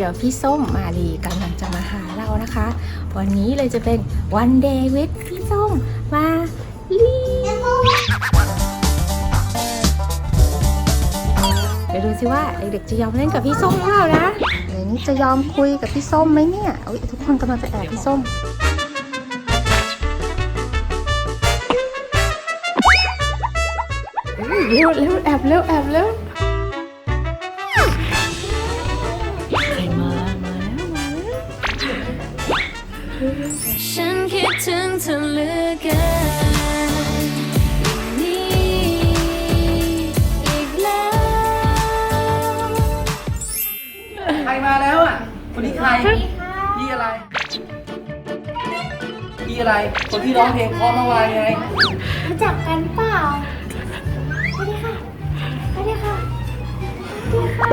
เดี๋ยวพี่ส้มมาลีกำลังจะมาหาเรานะคะ วันนี้เลยจะเป็น one day with พี่ส้มมาลีเดี๋ยวดูสิว่าเด็กๆจะยอมเล่นกับพี่ส้มหรือเปล่านะเดี๋ยวนี้จะยอมคุยกับพี่ส้มไหมเนี่ยอุ๊ยทุกคนกำลังจะแอบพี่ส้มเร็วเร็วแอบเร็วแอบเร็ว ถึงเธอเหลือเกินนี่อีกแล้ว ใครมาแล้วอะ คนนี้ใครพี่อะไรพี่อะไร คนที่ร้องเพลงเพราะเมื่อวานไง รู้จักกันเปล่าสวัสดีค่ะสวัสดีค่ะสวัสดีค่ะ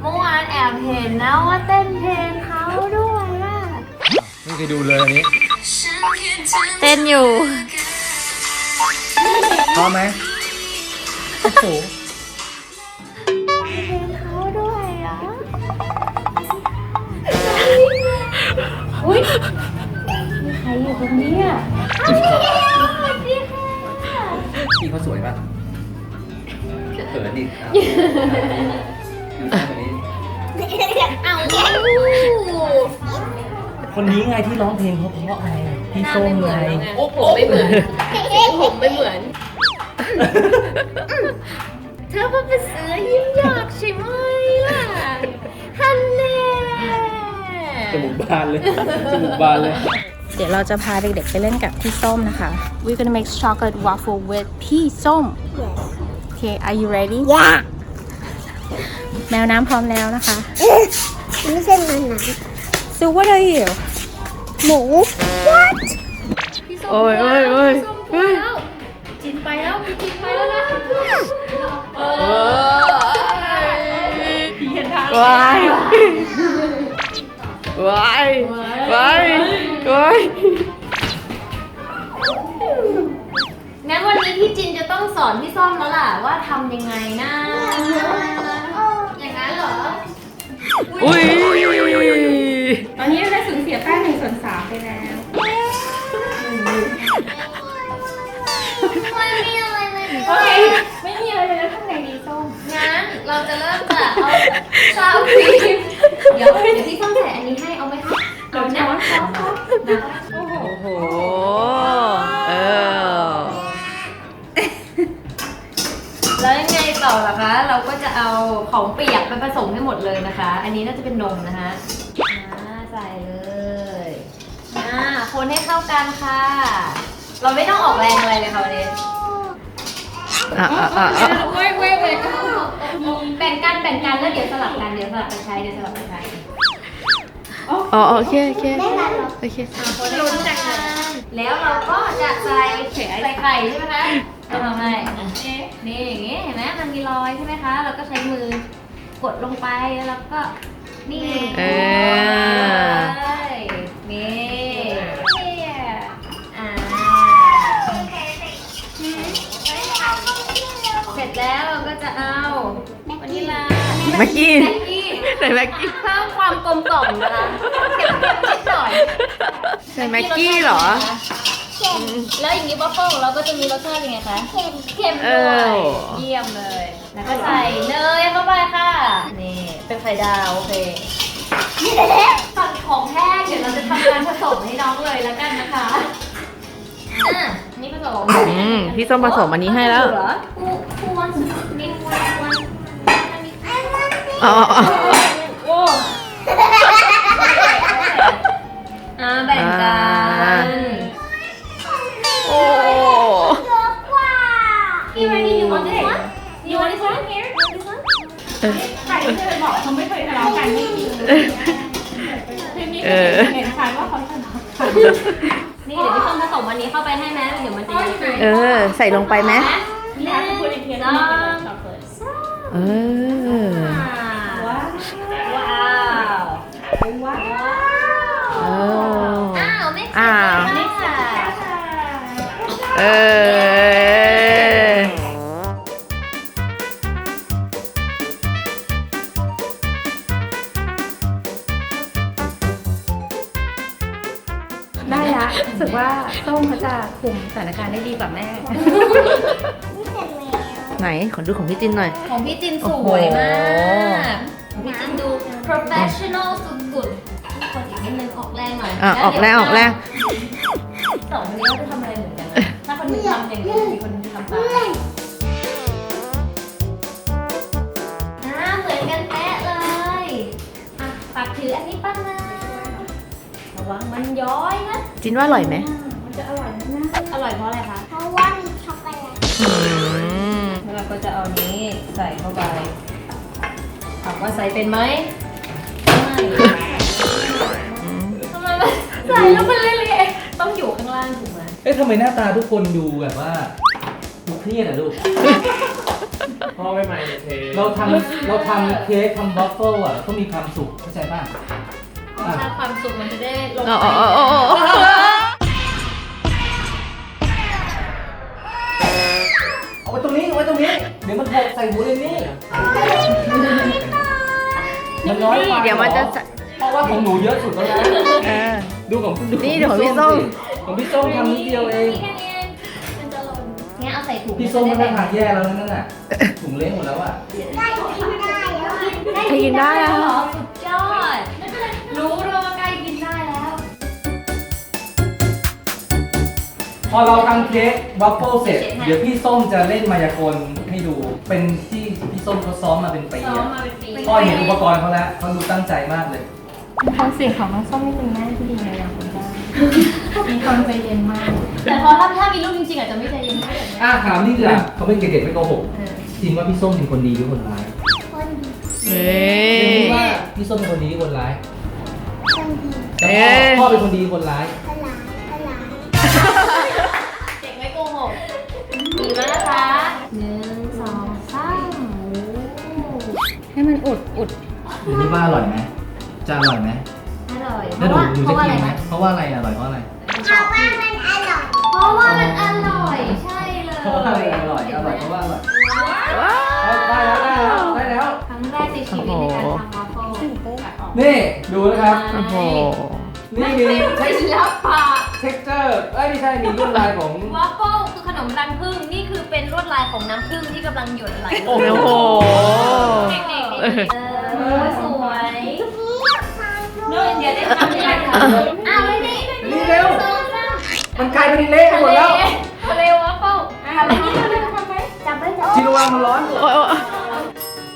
เมื่อวานแอบเห็นนะว่าเต้นเพลง เคยดูเลยอันนี้เต้นอยู่พร้อมไหมโอ้โหเพลงเขาด้วยอะอุ้ยมีใครอยู่ตรงนี้อะสวัสดีค่ะพี่เขาสวยป่ะเขินดิครับคนนี้เอา คนนี้ไงที่ร้องเพลงเพราะๆไงพี่ส้มไงโอ้ผมไม่เหมือนสีผมไม่เหมือน เธอก็เป็นเสือยิ้มหยอกใช่ไหมล่ะฮันแน่จมูกบานเลยจมูกบานเลย เดี๋ยวเราจะพาเด็กๆไปเล่นกับพี่ส้มนะคะ We're gonna make chocolate waffle with พี่ส้ม Okay are you ready Yeah แมวน้ำพร้อมแล้วนะคะไม่ใช่มันนะ So what are you หมู What โอ้ยโอ้ยโอ้ยโอ้ยจินไปแล้วมีจินไปแล้วนะเออว้ายว้ายว้ายว้ายงั้นวันนี้พี่จินจะต้องสอนพี่ส้มแล้วล่ะว่าทำยังไงนะ อย่างนั้นเหรอ อุ้ยต อนนี้เราได้สูญเสียแป้งหนึ่งส่วนสามไปแล้วไม่มีอะไรเลยโอเค ไม่มีอะไรเลยแล้วทำไงดีส้มงั้นเราจะเริ่มจากเอาซาวครีมเดี๋ยวเดี๋ยวพี่ส้มใส่อันนี้ให้เอาไหมคะเอานะเอนะโอ้โหโอ้โหเออแล้วยังไงต่อล่ะคะ เราก็จะเอาของเปียกไปผสมให้หมดเลยนะคะ อันนี้น่าจะเป็นนมนะคะอ่าใส่เลยอ่า คนให้เข้ากันค่ะ เราไม่ต้องออกแรงอะไรเลยค่ะวันนี้อะอะอะอะเว้ยเว้ยเว้ยแบ่งกันแบ่งกันแล้วเดี๋ยวสลับกันเดี๋ยวสลับกันใช้เดี๋ยวสลับกันใช้อ๋อโอเคโอเคโอเคคนลุ้นจากกันแล้วเราก็จะใส่ใส่ไข่ใช่ไหมคะก็ทำให้นี่อย่างงี้เห็นไหมมันมีรอยใช่ไหมคะ เราก็ใช้มือกดลงไปแล้วเราก็นี่เออนี่ แล้วเราก็จะเอาวานิลลาแม็กกี้แม็กกี้ใส่แม็กกี้เพิ่มความกลมกล่อมนะคะเค็มๆนิดหน่อยใส่แม็กกี้เหรอแล้วอย่างนี้บัฟเฟิลของเราก็จะมีรสชาติยังไงคะเค็มเค็มเอด้วอยเยี่ยมเลย แล้วก็ใส่เนยเข้าไปค่ะ นี่เป็นไข่ดาว โอเคตัดของแห้งเดี๋ยวเราจะทำการผสมให้น้องเลยแล้วกันนะคะ อะนี่ผสมอืมพี่ส้มผสมอันนี้ให้แล้วเหรอกูกูวันนี่กูวันกูวันอันนี้ อ๋ออ๋อโเออ ใส่ลงไปไหมนี่ค่ะคุณพูดอีกทีสนึองงช็อกโกแลตเออ ไหน ขอดูของพี่จินหน่อย ของพี่จินสโอ้โหวยมากของพี่จินดู professional สุดๆทุกคนอีกนิดนึงออกแรงหน่อยอะออกแรงออกแรงสองคนนี้เขาจะทำอะไรเหมือนกันนะถ้าคนหนึงทำอย่างนี้อีกคนหนึงทำตามอ่าเหมือนกันแป๊ะเลยอะปักถืออันนี้ปั้นนะระวังมันย้อยนะจินว่าอร่อยไหมอร่อยเพราะอะไรคะ ก็จะเอานี้ใส่เข้าไปถามว่าใส่เป็นไหมไม่ทำไมมันใส่แล้วมันเละๆต้องอยู่ข้างล่างถูกไหมเอ๊ะทำไมหน้าตาทุกคนดูแบบว่าดูเครียดอะลูก พ่อไม่มาในเทเราทำเราทำเค้กทำบัฟเฟิลอะต้องมีความสุขเข้าใจป่ะ อะ ถ้าความสุขมันจะได้ลงอ๋อไป หนูเยอะสุดแล้วนะเออ ดูของดูนี่เดี๋ยวของพี่ส้มสิของพี่ส้มทำนิดเดียวเอง แค่นี้เองมันจะหล่นงั้นเอาใส่ถุงพี่ส้มจะก็ได้ทานแย่แล้วนั่นน่ะถุงเล็กหมดแล้วอะได้กินได้แล้วใครกินได้อะ เหรอสุดยอด รู้เลยว่าใกล้กินได้แล้ว พอเราทำเค้กวัฟเฟิลเสร็จ เดี๋ยวพี่ส้มจะเล่นมายากลให้ดู เป็นที่พี่ส้มเขาซ้อมมาเป็นปีซ้อมอะมาเป็นปี พ่อเห็นอุปกรณ์เขาแล้วเขาดูตั้งใจมากเลย ฟังเสียงของน้องส้มนิดนึงแม่ที่ดีไงอย่างคุณได้มีความใจเย็นมาก แต่พอถ้าถ้ามีลูกจริงๆอาจจะไม่ใจเย็นเท่าไหร่นะอะถามนี่ดีกว่าเขาเป็นเด็กๆไม่โกหก จริงว่าพี่ส้มเป็นคนดีหรือคนร้ายคนดีเอ้จริยงว่าพี่ส้มเป็นคนดีหรือคนร้าย คนดีแต่เอ๊ะพ่อพ่อเป็นคนดีหรือคนร้ายพลายพลาย เด็กไม่โกหก ดีมากนะคะหนึ่งสองสามโอ้ให้มันอุดอุดหรือนี่ว่าอร่อยไหม จะอร่อยไหมอร่อยเพแล้วราะหนูว่าหนูเพจะราะว่าอะไรกินไหมนะเพราะว่าอะไรอร่อยเพราะอะไร เพราะว่ามันอร่อย เพราะว่ามันอร่อยใช่เลยเพราะว่าอะไรอร่อยอร่อยเพราะว่าอร่อยว้าวได้แล้วได้แล้วได้แล้ว ครั้งแรกในชีวิตในการทำวาฟเฟิลนี่ดูนะครับ โอ้โห นี่มีเป็นศิลปะเท็กเจอร์เอ้ยไม่ใช่มีลวดลายของวาฟเฟิลคือขนมรังผึ้งนี่คือเป็นลวดลายของน้ำผึ้งที่กำลังหยดไหลโอ้โห เด็กๆเด็กๆเออสวยเดี๋ยวเดี๋ยวได้ทำได้ทำ อ้าวไม่ได้นี่เร็ว มันกลายเป็นเละไปหมดแล้วทะเลวาฟเฟิลทำอันนี้ทำได้ทำไมจับไว้จับจินวามันร้อน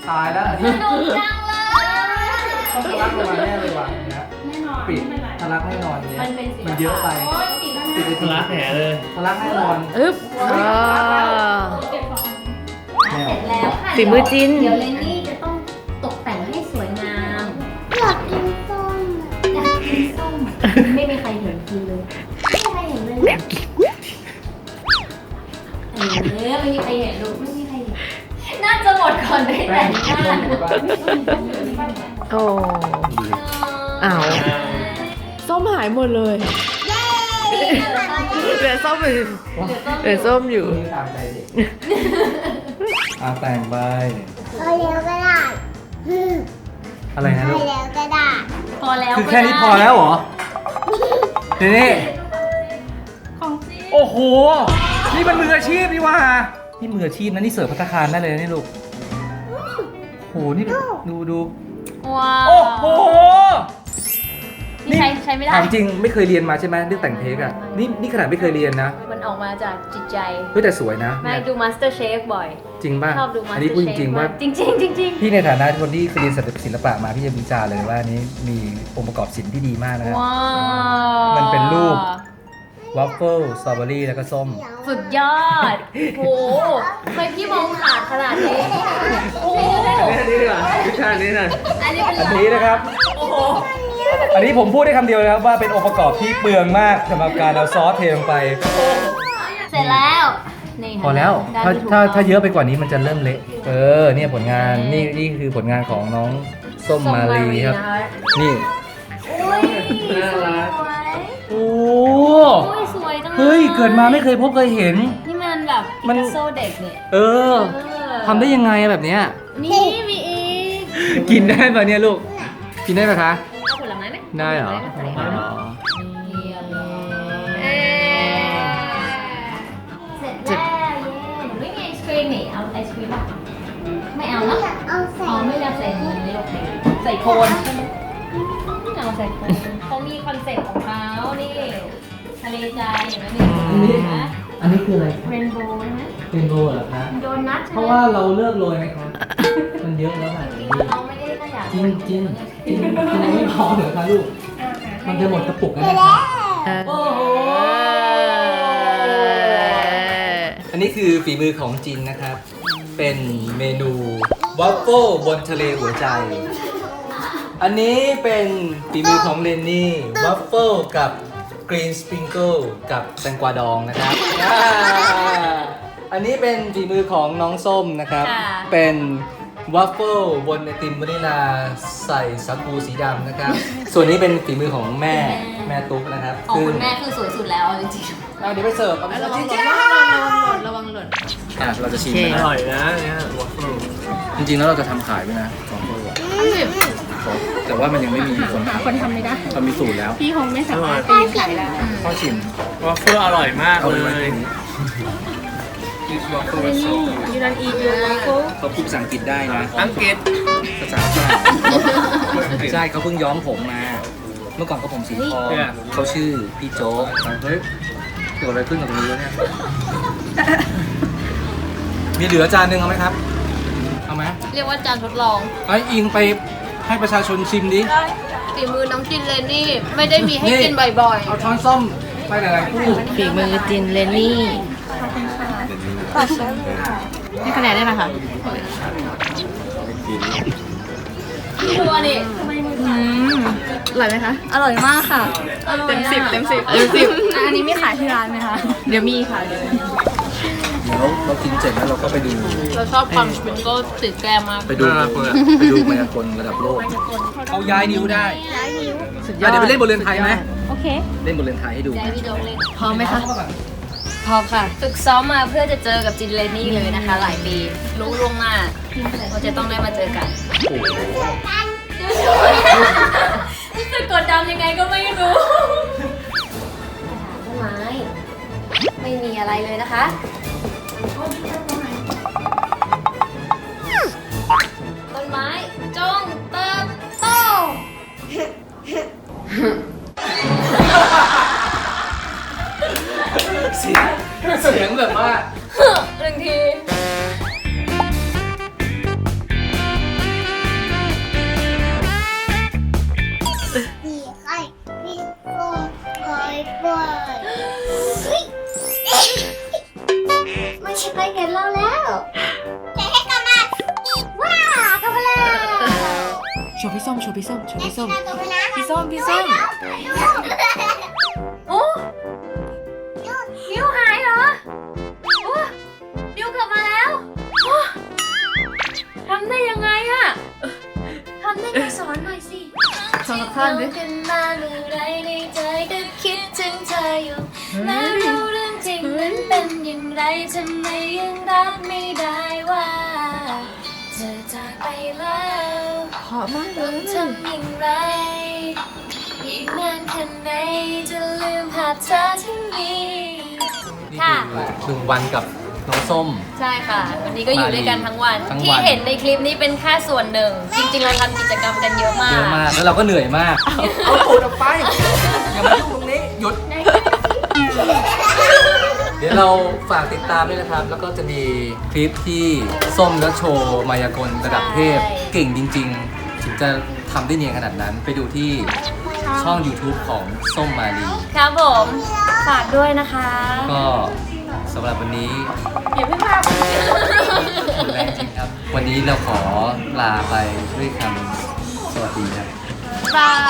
ตายแล้วสนุกจังเลยต้องทะลักลงมาแน่เลยว่ะนะแน่นอนปิดทะลักแน่นอนเนี่ยมันเยอะไปปิดไปทะลักแหเลยทะลักแน่นอนอึ๊บเสร็จแล้วค่ะฝีมือจินเดี๋ยวเลนนี่ เนเลยเออไม่มีใครเห็นลูกไม่มีใครเห็นน่าจะหมดก่อนได้แต่งหน้าโอ้อ้าวส้มหายหมดเลยเหลือส้มอยู่เหลือส้มอยู่ตามใจเด็กอาแต่งไปพอแล้วก็ได้อะไรนะลูอแล้วก็ได้พอแล้วคือแค่นี้พอแล้วเหรอ นี่นี่ โอ้โห นี่มันมืออาชีพนี่ว่า นี่มืออาชีพนะนี่เสิร์ฟพัตตาคารได้เลยนะนี่ลูกโอ้โห นี่ดูดู ว้าวโอ้โห นี่ใช้ใช้ไม่ได้ ถามจริงไม่เคยเรียนมาใช่ไหมเรื่องแต่งเค้กอะ นี่นี่ขนาดไม่เคยเรียนนะมันออกมาจากจิตใจ เฮ้ยแต่สวยนะไม่เนี่ยดู Master Chef บ่อย จริงป่ะชอบดู อันนี้พูดจริงๆว่าจริงๆจริงพี่ในฐานะคนที่เคยเรียนศิลปะมาพี่จะวิจารณ์เลยว่าอันนี้มีองค์ประกอบศิลป์ที่ดีมากนะครัๆบ ว้าวมันเป็นรูป วัฟเฟิลสตรอเบอรี่แล้วก็ส้ม สุดยอด โหทำไมพี่มองขาดขนาดนี้ โอ้โหอันนี้ดีกว่าวิชานี้หน่อยอันนี้เป็นอันนี้นะครับอันนี้ผมพูดได้คำเดียวนะครับว่าเป็นองค์ประกอบที่เปลืองมากสำหรับการเอาซอสเทลงไป เสร็จแล้วนี่นะพอแล้วด้นถ้าที่ถูกถ้าต้องถ้าเยอะไปกว่านี้มันจะเริ่มเละ เออ เนี่ยผลงาน นี่นี่คือผลงานของน้องส้มมาลีครับนะคะนี่ อุ้ยน่ารักสวยโอ้อุ้ กิดมาไม่เคยพบเคยเห็น นี่มันแบบมันโซเด็กเนี่ยเออทำได้ยังไงแบบเนี้ย นี่มีอีกกินได้ปะเนี่ยลูก กินได้ปะคะ เอาผลไม้ไหมได้เหรอไเสร็จแล้วเย่ไม่มีไอศครีมนี่เอาไอศครีมป่ะไม่เอาเนาะอาใส่อ๋อไม่เอาใส่ถุงเลยลูกใส่โคนใช่ไม่เอาใส่โคนเขามีคอนเซ็ปต์ของเขานี่ ทะเลใจเห็นไหมนี่อันนี้นะอันนี้คืออะไรเรนโบว์ใช่ไหมเป็นโรเหรอครับโดนัทใช่เพไหมราะว่าเราเลือกโรยไหมครับมันเยอะแล้วค่ะจริงๆเราไม่ได้ขยันจริงจริงจริงจริงไม่พอเหรอคะลูก มันจะหมดกระปุกแล้วนะครับโอ้โห อันนี้คือฝีมือของจินนะครับ เป็นเมนูวัฟเฟิลบนทะเลหัวใจ อันนี้เป็นฝีมือของเลนนี่วัฟเฟิลกับ กรีนสปริงเกิลกับแตงกวาดองนะครับอ่าอันนี้เป็นฝีมือของน้องส้มนะครับ ค่ะ เป็นวัฟเฟิลบนไอติมวานิลาใส่สาคูสีดำนะครับ ส่วนนี้เป็นฝีมือของแม่แม่ตุ๊กนะครับของซึ่งคุณแม่คือสวยสุดแล้วจริงเอาเดี๋ยวไปเสิร์ฟเอาไปเสิร์ฟจริงระวังหล่น อะเราจะชิมโอเคนะอร่อยนะเนี่ยวอฟเฟิลจริงๆแล้วเราจะทำขายด้วยนะของพวกเราแต่ ว่ามันยังไม่มีคนทำคนทำไม่ได้เรามีสูตรแล้วพี่คงไม่สามารถไปยืนขายได้พ่อชิมวอฟเฟิลอร่อยมากเอาเลไปไว้ยตรงนี้ยูนันอียูนันโคเขาพูดภาษาอังกฤษได้นะอังกฤษภาษาฝรั่งใช่เขาเพิ่งย้อมผมมา เมื่อก่อนก็ผมสีทองเนี่ยเขาชื่อพี่โจ๊กเฮ้ยเกิดอะไรขึ้นกับตรงนี้วะเนี่ยมีเหลือจานหนึ่งเอาไหมครับ เอาไหมๆเรียกว่าจานทดลองไอ้อิงไป ให้ประชาชนชิมดิฝีมือน้องจินเลนนี่ไม่ได้มีให้กินบ่อยเอาช้อนส้มไปหลายๆคู่ฝีมือจินเลนนี่ให้คะแนนได้ไหมคะๆชัวร์นี่อืมอร่อยไหมคะ อร่อยมากค่ะ เต็มสิบเต็มสิบเต็มสิบอันนี้ไม่ขายที่ร้านไหมคะ เดี๋ยวมีค่ะเดี๋ยวเดี๋ยวเรากินเสร็จแล้วเราก็ไปดู เราชอบความสปริงเกิลติดแก้มมากไปดูน่ารักเลยอะ ไปดูมายากลระดับโลก เอาย้ายนิ้วได้สุดยออะดเดี๋ยวไปเล่นบนเรือนไทยไหม โอเค เล่นบนเรือนไทยให้ดู ได้พี่โดงเล่นพร้อมไหมคะ พร้อมค่ะ ฝึกซ้อมมาเพื่อจะเจอกับจินเลนนี่เลยนะคะ หลายปี รู้ล่วงหน้าว่าจะต้องได้มาเจอกันโอ้โหรู้สึกกดดันยังไงก็ไม่รู้ ต้นไม้ ไม่มีอะไรเลยนะคะ ต้นไม้จงเติบโต เสียงเสียงแบบว่า มันจะไปเห็นเราแล้วจะให้กลับมาว้ากลับมาแล้วโชว์พี่ส้มโชว์พี่ส้มโชว์พี่ส้มกลับมานะพี่ส้มพี่ส้มโอ้นิ้วหายเหรอโอ้นิ้วกลับมาแล้วโอ้ทำได้ยังไงอะทำได้ไงสอนหน่อยสิสอนสักท่อนดิขึ้นมาเมื่อไรในใจก็คิดถึงเธออยู่ อย่างไรทำไมยังรับไม่ได้ว่าเธอจากไปแล้วเพราะมากเลต้องยทำอย่างไร อีกนานแค่ไหนจะลืมภาพเธอที่มีนี่ค่ะคือหนึ่งวันกับน้องส้ม ใช่ค่ะ วันนี้ก็อยู่ด้วยกันทั้งวัน ทั้งวัน ที่เห็นในคลิปนี้เป็นแค่ส่วนหนึ่ง จริงๆ เราทำกิจกรรมกันเยอะมากเยอะมาก แล้วเราก็เหนื่อยมาก เอาตูดออกไป ยวเราฝากติดตามด้วยนะครับ แล้วก็จะมีคลิปที่ส้มและโชว์มายากลระดับเทพ ใช่ เก่งจริง ๆ ถึงจะทำได้เนียนขนาดนั้น ไปดูที่ช่อง YouTube ของส้มมาลีครับผม ฝากด้วยนะคะก็สำหรับวันนี้อย่าเพิ่งพาหมดแรงจริงครับ วันนี้เราขอลาไปด้วยคำสวัสดีครับ บาย